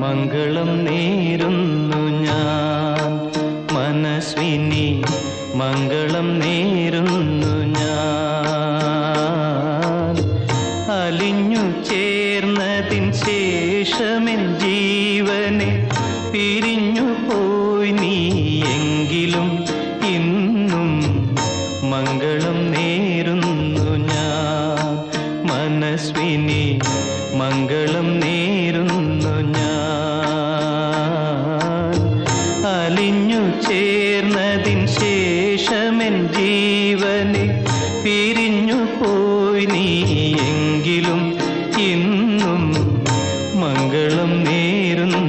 മംഗളം നേരുന്നു ഞാൻ. മനസ്വിനി മംഗളം നേരുന്നു ഞാൻ. അലിഞ്ഞു ചേർന്നതിൻ ശേഷമെൻ ജീവനെ പിരിഞ്ഞു പോയി നീ എങ്കിലും ഇന്നും മംഗളം ഞാൻ മനസ്വിനി മംഗളം നേരുന്നു ഞാൻ. അലിഞ്ഞു ചേർന്നതിൻ ശേഷമെൻ ജീവനെ പിരിഞ്ഞു പോയി നീ എങ്കിലും ഇന്നും മംഗളം നേരുന്നു